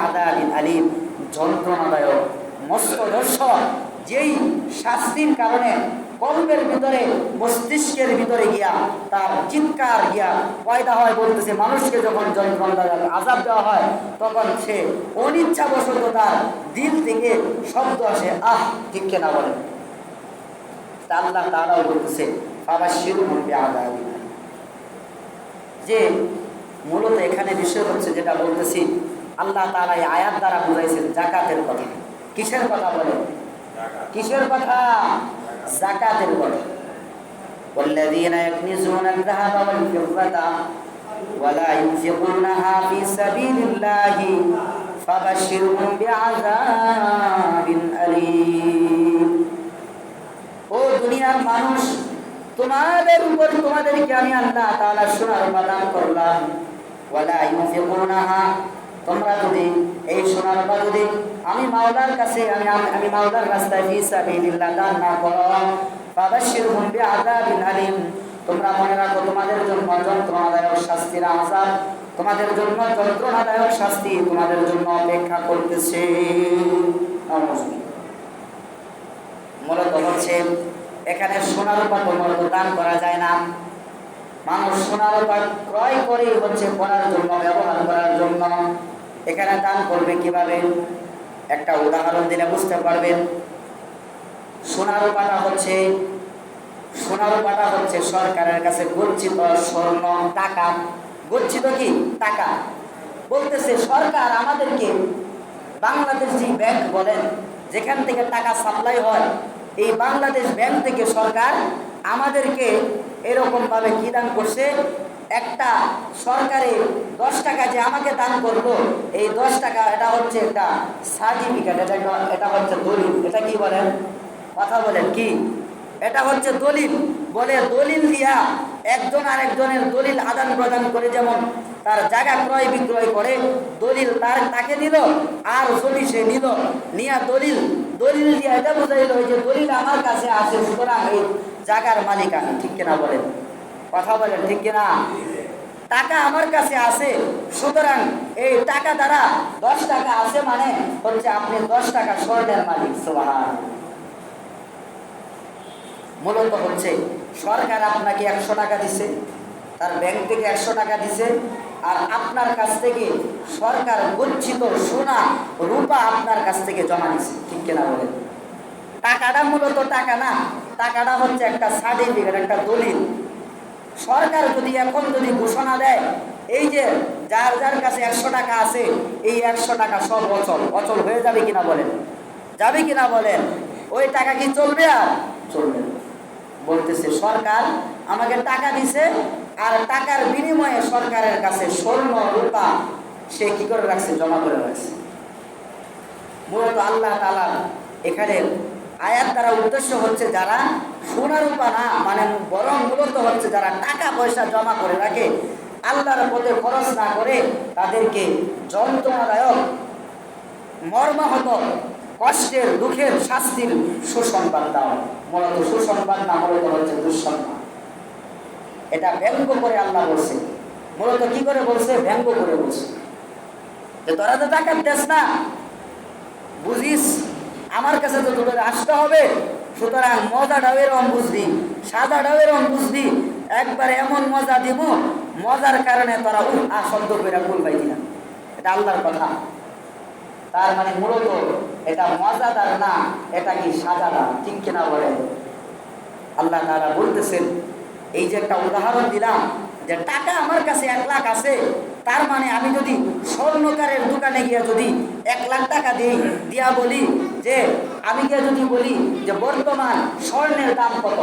আদাবিন আলিম, যন্ত্রণাদায়ক, মস্ত দর্শক যেই শাস্তির কারণে কল্পের ভিতরে, মস্তিষ্কের ভিতরে গিয়া তার চিৎকার গিয়া পয়দা হয় বলতেছে, মানুষকে যখন যন্ত্রণাদায়ক আজাব দেওয়া হয়, তখন সে অনিচ্ছাবশত তার দিল থেকে শব্দ আসে, আহ, ঠিক কেনা বলে তা আল্লাহ তারাও বলতেছে বাবা শিরু মন্দির আদাবি যে মূলত এখানে বিষয় হচ্ছে যেটা বলতেছি আল্লাহ তাআলা এই আয়াত দ্বারা বুঝাইছেন জাকাতের কথা কিসের কথা বলে কিসের কথা জাকাতের কথা والذين يكنزون الذهب والفضة ولا ينفقونها في سبيل الله فبشرهم بعذاب أليم ও দুনিয়ার মানুষ তোমাদের উপর তোমাদেরকে আমি আল্লাহ তাআলা সোনার প্রদান করলাম ওয়ালা ইউনফিকুনাহা তোমরা যদি এই সোনার বা যদি আমি মাওলার কাছে, আমি আমি মাওলার রাস্তায় ফি সাবিলিল্লাহ দান না করো ফাবাশশিরহুম বিআযাবিন আলিম। তোমরা মনে রাখো, তোমাদের জন্য যন্ত্রণাদায়ক শাস্তির আযাব, তোমাদের জন্য যন্ত্রণাদায়ক শাস্তি, তোমাদের জন্য অপেক্ষা করতেছে। মূলত হচ্ছে, এখানে সোনার উপা মূলত দান করা যায় না। মানুষ সোনার উপা ক্রয় করেই হচ্ছে করার জন্য, ব্যবহার করার জন্য। এখানে দান করবে কীভাবে? একটা উদাহরণ দিলে বুঝতে পারবেন। সোনার উপাটা হচ্ছে, সোনার উপাটা হচ্ছে সরকারের কাছে গচ্ছিত স্বর্ণ, টাকা। গচ্ছিত কি? টাকা। বলতেছে, সরকার আমাদেরকে বাংলাদেশ যে ব্যাংক বলেন, যেখান থেকে টাকা সাপ্লাই হয় এই বাংলাদেশ ব্যাংক থেকে সরকার আমাদেরকে এরকমভাবে কী দান করছে? একটা সরকারে দশ টাকা যে আমাকে দান করল, এই দশ টাকা এটা হচ্ছে একটা সার্টিফিকেট, এটা এটা হচ্ছে দলিল। এটা কি বলেন? কথা বলেন কি? এটা হচ্ছে দলিল। বলে দলিল দিয়া একজন আরেকজনের দলিল আদান প্রদান করে যেমন তার জায়গা ক্রয় বিক্রয় করে, দলিল তার তাকে দিল, আর জমি সে নিল নিয়া দলিল। দলিল দিয়া এটা বোঝাইল যে দলিল আমার কাছে আছে, সুতরাং এই জায়গার মালিক আমি, ঠিক কিনা বলেন? কথা বলেন, ঠিক কিনা? টাকা আমার কাছে আছে, সুতরাং এই টাকা দ্বারা দশ টাকা আছে মানে হচ্ছে আপনি দশ টাকা স্বর্ণের মালিক সোহান মূলত হচ্ছে সরকার আপনাকে একশো টাকা দিছে, তার ব্যাংক থেকে একশো টাকা দিছে, আর আপনার কাছ থেকে সরকার গচ্ছিত সোনা রূপা আপনার কাছ থেকে জমা দিছে, ঠিক কিনা বলেন? টাকাটা মূলত টাকা না, টাকাটা হচ্ছে একটা সার্টিফিকেট একটা দলিল। সরকার যদি এখন যদি ঘোষণা দেয়, এই যে যার যার কাছে একশো টাকা আছে, এই একশো টাকা সব অচল অচল হয়ে যাবে কিনা বলেন? যাবে কিনা বলেন? ওই টাকা কি চলবে আর? চলবে। বলতেছে, সরকার আমাকে টাকা দিছে আর টাকার বিনিময়ে সরকারের কাছে স্বর্ণ, রূপা সে কি করে রাখছে? জমা করে রাখছে। মূলত আল্লাহ তালা এখানে আয়াত দ্বারা উদ্দেশ্য হচ্ছে যারা সোনা, রূপা না মানে বরং মূলত হচ্ছে যারা টাকা, পয়সা জমা করে রাখে, আল্লাহর পথে খরচ না করে তাদেরকে যন্ত্রণাদায়ক, মর্মাহত কষ্টের, দুঃখের শাস্তির সুসংবাদ দাও। মূলত সুসংবাদ না হলে তো হচ্ছে দুঃসংবাদ। এটা ব্যঙ্গ করে আল্লাহ বলছে। মূলত কি করে বলছে? ব্যঙ্গ করে বলছে। যে তোরা তো টাকা দেস না। বুঝিস? আমার কাছে তো তোদের আসতে হবে। সুতরাং মজা মজাটাও এরকম বুঝবি সাদাটাও এরকম বুঝবি। একবার এমন মজা দিব, মজার কারণে তোরা উহ আ করে ভুল পাইবি না। এটা আল্লাহর কথা। তার মানে মূলত এটা মজাদার না, এটা কি সাজাদার? ঠিক কিনা বলেন? আল্লাহ তাআলা বলতেছেন, এই যে একটা উদাহরণ দিলাম, যে টাকা আমার কাছে এক লাখ আছে, তার মানে আমি যদি স্বর্ণকারের দোকানে গিয়ে যদি এক লাখ টাকা দিই, দিয়া বলি যে, আমি গিয়ে যদি বলি যে বর্তমান স্বর্ণের দাম কত?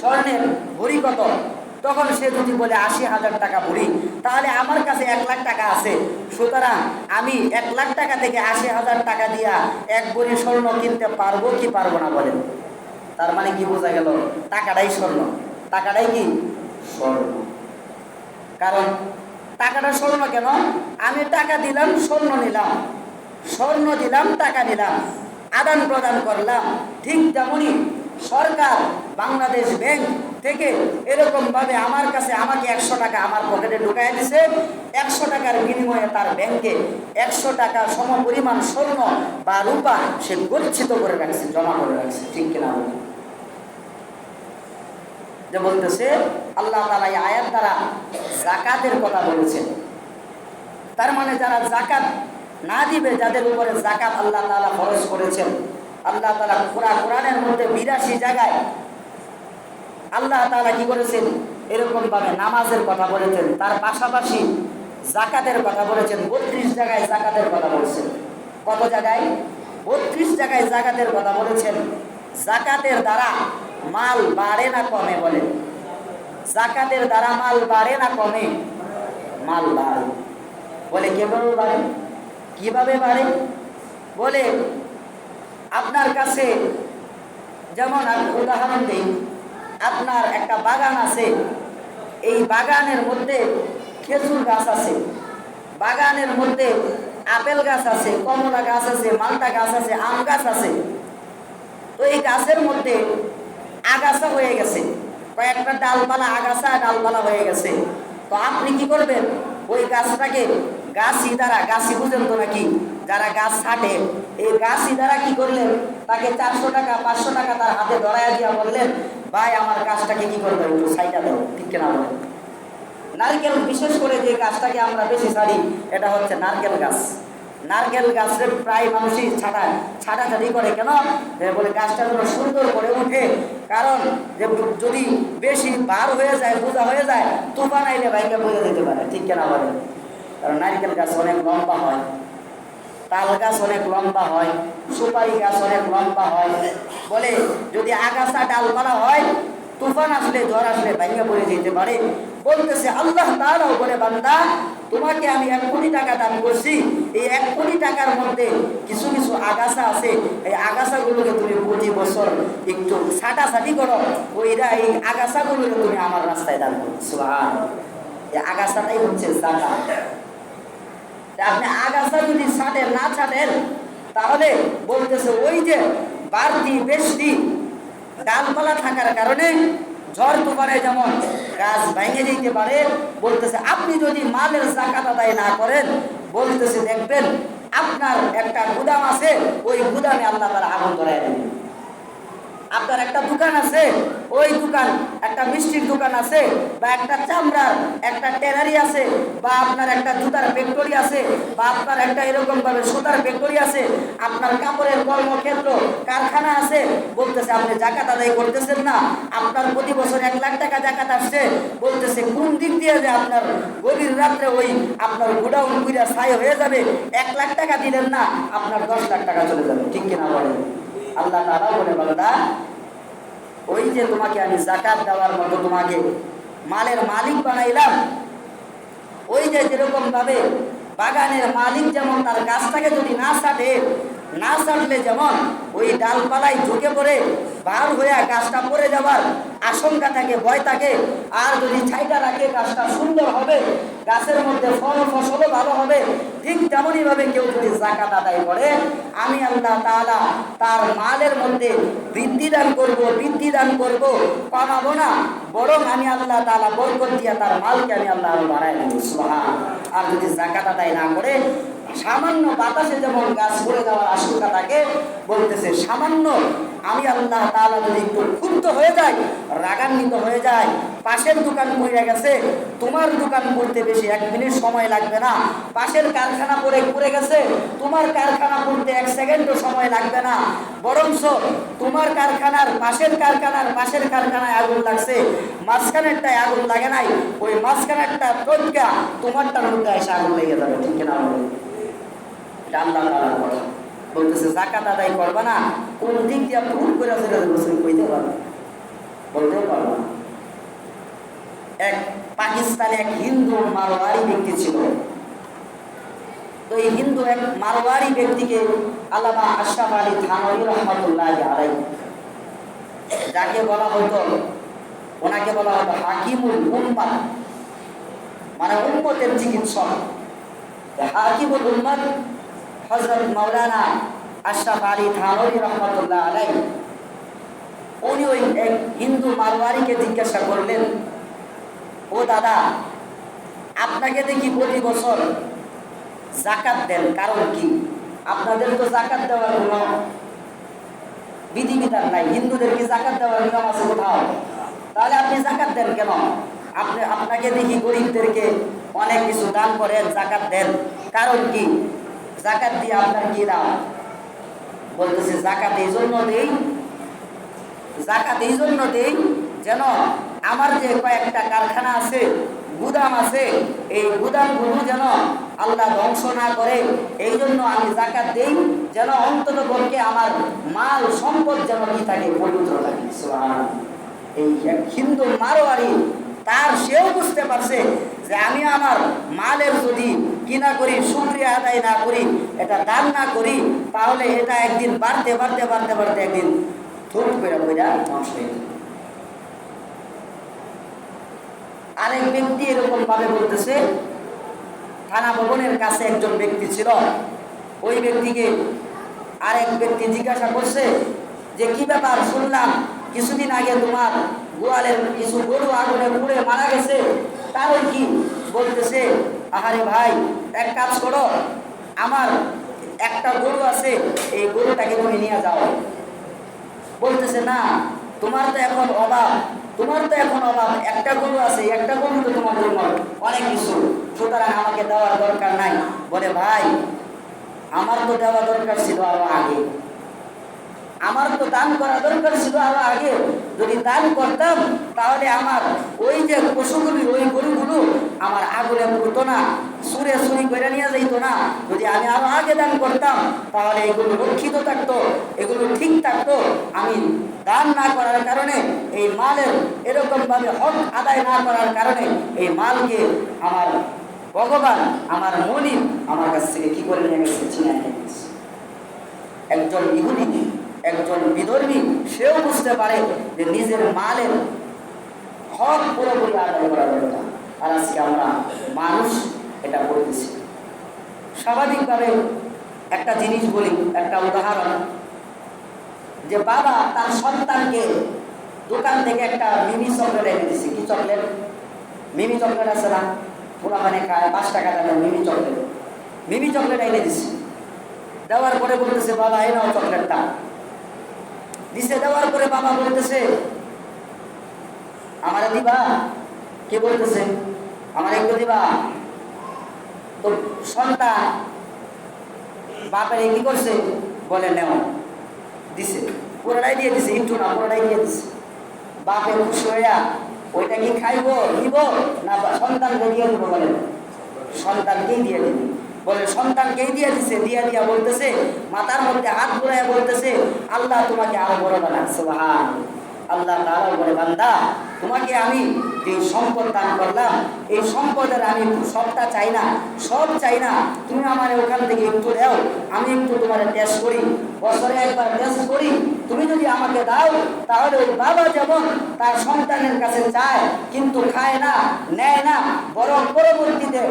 স্বর্ণের ভরি কত? তখন সে যদি বলে আশি হাজার টাকা ভরি তাহলে আমার কাছে এক লাখ টাকা আছে। সুতরাং আমি এক লাখ টাকা থেকে আশি হাজার টাকা দিয়া এক ভরি স্বর্ণ কিনতে পারব কি পারব না বলেন। তার মানে কি বোঝা গেল? টাকাটাই স্বর্ণ। টাকাটাই কি? স্বর্ণ। কারণ টাকাটা স্বর্ণ কেন? আমি টাকা দিলাম স্বর্ণ নিলাম। স্বর্ণ দিলাম টাকা নিলাম। আদান প্রদান করলাম। ঠিক তেমনই সরকার বাংলাদেশ ব্যাংক থেকে এরকম ভাবে আমার কাছে আমাকে একশো টাকা আমার পকেটে ঢুকাই দিছে। একশো টাকার বিনিময়ে তার ব্যাংকে একশো টাকা সম পরিমাণ স্বর্ণ বা রূপা সে গচ্ছিত করে রাখছে, জমা করে রাখছে। ঠিক কিনা যে বলতেছে, আল্লাহ তালা এই আয়াত দ্বারা জাকাতের কথা বলেছেন। তার মানে যারা জাকাত না দিবে, যাদের উপরে জাকাত আল্লাহ তালা খরচ করেছেন আল্লাহ তালা কোরআ কোরআনের মধ্যে বিরাশি জায়গায় আল্লাহ তালা কি করেছেন? এরকম ভাবে নামাজের কথা বলেছেন, তার পাশাপাশি জাকাতের কথা বলেছেন, বত্রিশ জায়গায় জাকাতের কথা বলেছেন। কত জায়গায়? বত্রিশ জায়গায় জাকাতের কথা বলেছেন। জাকাতের দ্বারা মাল বাড়ে না কমে বলে। জাকাতের দ্বারা মাল বাড়ে না কমে? মাল বাড়ে। বলে কীভাবে বাড়ে? কীভাবে বাড়ে? বলে আপনার কাছে যেমন আমি উদাহরণ দিই, আপনার একটা বাগান আছে, এই বাগানের মধ্যে খেজুর গাছ আছে, বাগানের মধ্যে আপেল গাছ আছে, কমলা গাছ আছে, মালটা গাছ আছে, আম গাছ আছে। তো এই গাছের মধ্যে আগাছা হয়ে গেছে, কয়েকটা ডালপালা, আগাছা ডালপালা হয়ে গেছে। তো আপনি কি করবেন? ওই গাছটাকে গাছি দ্বারা গাছি বুঝেন তো নাকি যারা গাছ ছাটে, এই গাছি দ্বারা কি করলেন? তাকে চারশো টাকা, পাঁচশো টাকা তার হাতে ধরাইয়া দিয়া বললেন, ভাই, আমার গাছটাকে কি করবে একটু সাইডা দাও, ঠিক কেনা বলেন? নারকেল, বিশেষ করে যে গাছটাকে আমরা বেশি ছাড়ি, এটা হচ্ছে নারকেল গাছ। নারকেল গাছের প্রায় মানুষই ছাটা, ছাটাছাটি করে। কেন? বলে গাছটা যেন সুন্দর করে উঠে। কারণ, যে যদি বেশি বার হয়ে যায়, বোঝা হয়ে যায়, তুফান আইলে বাইকে বোঝা যেতে পারে, ঠিক কেনা বলে? কারণ নারকেল গাছ অনেক লম্বা হয়, তাল গাছ অনেক লম্বা হয়, সুপারি গাছ অনেক লম্বা হয়। বলে যদি আগাছা ডাল ডালপালা হয় তুফান আসলে ঝড় আসলে ভেঙে পড়ে যেতে পারে। বলতেছে, আল্লাহ তাআলাও বলে, বান্দা, তোমাকে আমি এক কোটি টাকা দান করছি। এই এক কোটি টাকার মধ্যে কিছু কিছু আগাছা আছে। এই আগাছাগুলোকে তুমি প্রতি বছর একটু ছাটাছাটি করো। ওইরা এই আগাছাগুলোকে তুমি আমার রাস্তায় দান করছ। এই আগাছাটাই হচ্ছে তা আপনি আগাছা যদি ছাটেন, না ছাটেন, তাহলে বলতেছে, ওই যে বাড়তি বেশি ডালপালা থাকার কারণে ঝড় তুফানে যেমন গাছ ভেঙে দিতে পারে, বলতেছে, আপনি যদি মালের জাকাত আদায় না করেন, বলতেছে, দেখবেন আপনার একটা গুদাম আছে, ওই গুদামে আল্লাহ তারা আগুন ধরাই দেবেন। আপনার একটা দোকান আছে, ওই দোকান, একটা মিষ্টির দোকান আছে, বা একটা চামড়ার একটা টেরারি আছে, বা আপনার একটা জুতার ফ্যাক্টরি আছে, বা আপনার একটা এরকমভাবে সুতার ফ্যাক্টরি আছে, আপনার কাপড়ের কর্মক্ষেত্র, কারখানা আছে, বলতেছে, আপনি জাকাত আদায় করতেছেন না, আপনার প্রতি বছর এক লাখ টাকা জাকাত আসছে। বলতেছে, কোন দিক দিয়ে যে আপনার গভীর রাত্রে ওই আপনার গোডাউন পুরা ছাই হয়ে যাবে? এক লাখ টাকা দিলেন না, আপনার দশ লাখ টাকা চলে যাবে। ঠিক কিনা বলেন? আল্লাহ তারা বলে, বান্দা, ওই যে তোমাকে আমি জাকাত দেওয়ার মতো তোমাকে মালের মালিক বানাইলাম, ওই যে যেরকম ভাবে বাগানের মালিক যেমন তার গাছটাকে যদি না ছাটে না ছাটলে যেমন ওই ডালপালায় ঢুকে পড়ে বার হয়ে গাছটা পড়ে যাওয়ার আশঙ্কা থাকে, ভয় থাকে, আর যদি ছাইটা রাখে গাছটা সুন্দর হবে, গাছের মধ্যে ফল ফসলও ভালো হবে, ঠিক তেমনই ভাবে কেউ যদি জাকাত আদায় করে, আমি আল্লাহ তাআলা তার মালের মধ্যে বৃদ্ধি দান করব, বৃদ্ধি দান করব, কমাবো না, বরং আমি আল্লাহ তাআলা বরকত দিয়া তার মালকে আমি আল্লাহ বাড়াই সুবহান। আর যদি জাকাত আদায় না করে সামান্য বাতাসে যেমন গাছ পড়ে যাওয়ার আশঙ্কা থাকে বলতেছে, সামান্য আমি আল্লাহ তাআলা যদি একটু ক্ষুব্ধ হয়ে যায়, রাগান্বিত হয়ে যায়, পাশের দোকান পড়ে গেছে, তোমার দোকান পড়তে বেশি এক মিনিট সময় লাগবে না, পাশের কারখানা পড়ে পড়ে গেছে, তোমার কারখানা পড়তে এক সেকেন্ডও সময় লাগবে না, বরঞ্চ তোমার কারখানার পাশের কারখানার পাশের কারখানায় আগুন লাগছে, মাঝখানেরটায় আগুন লাগে নাই, ওই মাঝখানেরটা টটকা তোমারটার মধ্যে এসে আগুন লেগে যাবে, ঠিক বলুন? বলতেছে জাকাত আদায় না, কোন দিক দিয়ে ভুল করে কইতে পারবে এক পাকিস্তানে এক হিন্দু মারোয়ারি ব্যক্তি ছিল। তো এই হিন্দু এক মারোয়ারি ব্যক্তিকে আল্লামা আশরাফ আলী থানবী আলাই যাকে বলা হতো, ওনাকে বলা হতো হাকিমুল উম্মাদ মানে উম্মতের চিকিৎসক। হাকিমুল উম্মাদ হজরত মৌলানা আশরাফ আলী থানবী রহমতুল্লাহ আলাই, উনি ওই এক হিন্দু মারোয়ারিকে জিজ্ঞাসা করলেন, ও দাদা, আপনাকে দেখি প্রতি বছর জাকাত দেন, কারণ কি? আপনাদের তো জাকাত দেওয়ার কোনো বিধিবিধান নাই, হিন্দুদের কি জাকাত দেওয়ার নিয়ম আছে কোথাও? তাহলে আপনি জাকাত দেন কেন? আপনি, আপনাকে দেখি গরিবদেরকে অনেক কিছু দান করেন, জাকাত দেন, কারণ কি? জাকাত দিয়ে আপনার কি দাম? বলতেছে, জাকাত এই জন্য দেই, জাকাত এই জন্য দেই যেন আমার যে কয়েকটা কারখানা আছে, গুদাম আছে, এই গুদামগুলো যেন আল্লাহ ধ্বংস না করে। এই জন্য আমি জাকাত দেই যেন অন্তত পক্ষে আমার মাল সম্পদ যেন কি থাকে, পবিত্র থাকে। এই হিন্দু মারোয়ারি, তার সেও বুঝতে পারছে যে আমি আমার মালের যদি কিনা করি শুক্রিয়া আদায় না করি, এটা দান না করি, তাহলে এটা একদিন বাড়তে বাড়তে বাড়তে বাড়তে একদিন থুপ করে বইরা ধ্বংস হয়ে আরেক ব্যক্তি এরকম ভাবে বলতেছে, থানা ভবনের কাছে একজন ব্যক্তি ছিল, ওই ব্যক্তিকে আরেক ব্যক্তি জিজ্ঞাসা করছে যে, কি ব্যাপার? শুনলাম কিছুদিন আগে তোমার গোয়ালের কিছু গরু আগুনে পুড়ে মারা গেছে কারণ কি বলতেছে, আহারে ভাই, এক কাজ করো, আমার একটা গরু আছে, এই গরুটাকে তুমি নিয়ে যাও। বলতেছে, না, তোমার তো এখন অভাব, তোমার তো এখন অভাব, একটা গরু আছে, একটা গরু তো তোমার জন্য অনেক কিছু, সুতরাং আমাকে দেওয়ার দরকার নাই। বলে, ভাই, আমার তো দেওয়া দরকার ছিল আরও আগে। আমার তো দান করা দরকার ছিল আরও আগে। যদি দান করতাম, তাহলে আমার ওই যে পশুগুলি, ওই গরুগুলো আমার আগুনে পড়তো না, সুরে সুরি করে নিয়ে যাইতো না। যদি আমি আরও আগে দান করতাম, তাহলে এগুলো রক্ষিত থাকতো, এগুলো ঠিক থাকতো। আমি দান না করার কারণে, এই মালের এরকম ভাবে হক আদায় না করার কারণে, এই মালকে আমার ভগবান, আমার মনিব আমার কাছ থেকে কি করে নিয়ে গেছে? নিয়ে গেছে। একজন ইহুদি একজন বিধর্মী, সেও বুঝতে পারে যে নিজের মালের হক পুরোপুরি আদায় করা যাবে না। আর আজকে আমরা মানুষ এটা করতেছি। স্বাভাবিকভাবে একটা জিনিস বলি, একটা উদাহরণ। যে বাবা তার সন্তানকে দোকান থেকে একটা মিনি চকলেট এনে দিছে। কি চকলেট? মিমি চকলেট আছে না? পুরা মানে পাঁচ টাকা দামের মিমি চকলেট। মিমি চকলেট এনে দিছে। দেওয়ার পরে বলতেছে, বাবা, এই নাও চকলেটটা। দিছে দেওয়ার পরে বাবা বলতেছে, আমারে দিবা? কে বলতেছে, আমার একটু দিবা? তো সন্তান, বাপের কি করছে? বলে, নেও। দিছে। পুরোটাই দিয়ে দিছে একটু না, পুরোটাই দিয়ে দিছে। বাপে খুশি হইয়া, ওইটা কি খাইব, নিব, না সন্তানকে দিয়ে দিব? বলে, সন্তানকেই দিয়ে দিবি। বলে সন্তানকেই দিয়ে দিছে, দিয়া দিয়া বলতেছে, মাথার মধ্যে হাত ঘুরাইয়া বলতেছে, আল্লাহ তোমাকে আরও বড় বানান সুবহান। আল্লাহ তাআলা বলে, বান্দা, তোমাকে আমি যে সম্পদ দান করলাম, এই সম্পদের আমি সবটা চাই না, সব চাই না। তুমি আমার ওখান থেকে একটু দাও, আমি একটু তোমার টেস্ট করি। বছরে একবার টেস্ট করি। তুমি যদি আমাকে দাও, তাহলে ওই বাবা যেমন তার সন্তানের কাছে চায়, কিন্তু খায় না, নেয় না, বরং পরবর্তীতে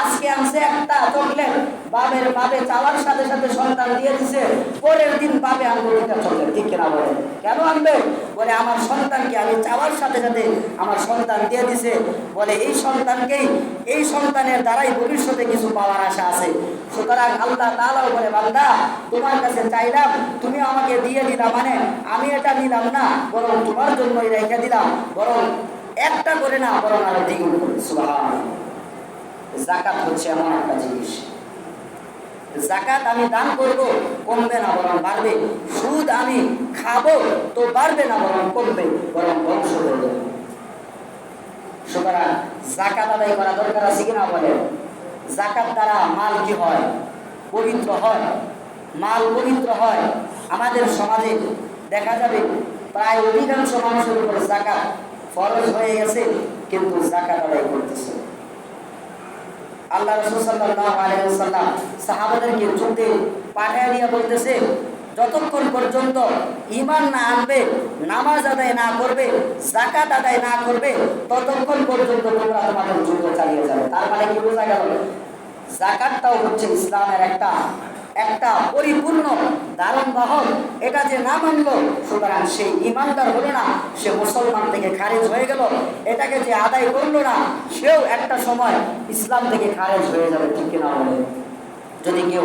আজকে আনছে একটা চকলেট। বাবের বাবে চাওয়ার সাথে সাথে সন্তান দিয়ে দিছে। পরের দিন বাবে আনব দুইটা চকলেট। ঠিক কিনা বলে কেন আনবে? বলে, আমার সন্তানকে আমি চাওয়ার সাথে সাথে আমার সন্তান দিয়ে দিছে। বলে, এই সন্তানকেই, এই সন্তানের দ্বারাই ভবিষ্যতে কিছু পাওয়ার আশা আছে। সুতরাং আল্লাহ তাআলাও বলে, বান্দা, তোমার কাছে চাইলাম তুমি আমাকে দিয়ে দিলা মানে আমি এটা নিলাম না, বরং তোমার জন্যই রেখে দিলাম। বরং একটা করে না, বরং আরও দ্বিগুণ করে সুবহান জাকাত হচ্ছে এমন একটা জিনিস। জাকাত আমি দান করব, কমবে না বরং বাড়বে। সুদ আমি খাব, তো বাড়বে না বরং কমবে, বরং বংশ হয়ে সুতরাং জাকাত আদায় করা দরকার আছে কিনা বলে জাকাত দ্বারা মাল কি হয়? পবিত্র হয়। মাল পবিত্র হয়। আমাদের সমাজে দেখা যাবে, প্রায় অধিকাংশ মানুষের উপর জাকাত ফরজ হয়ে গেছে, কিন্তু জাকাত আদায় করতেছে আল্লাহ রসুল সাল্লাহ সাহাবাদেরকে যুদ্ধে পাঠিয়ে দিয়ে বলতেছে, যতক্ষণ পর্যন্ত ইমান না আনবে, নামাজ আদায় না করবে জাকাত আদায় না করবে, ততক্ষণ পর্যন্ত তোমরা তোমাদের যুদ্ধ চালিয়ে যাবে। তার মানে কি বোঝা গেল? জাকাতটাও হচ্ছে ইসলামের একটা একটা পরিপূর্ণ দারণ বাহন। এটা যে না মানল, সুতরাং সে ইমানদার হলো না, সে মুসলমান থেকে খারিজ হয়ে গেল। এটাকে যে আদায় করল না, সেও একটা সময় ইসলাম থেকে খারেজ হয়ে যাবে, ঠিক কিনা যদি কেউ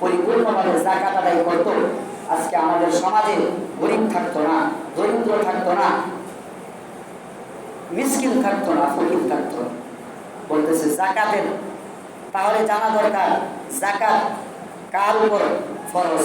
পরিপূর্ণভাবে জাকাত আদায় করতো, আজকে আমাদের সমাজে গরিব থাকতো না, দরিদ্র থাকতো না, মিসকিন থাকতো না, ফকির থাকতো বলতেছে জাকাতের তাহলে জানা দরকার জাকাত কার উপর ফরজ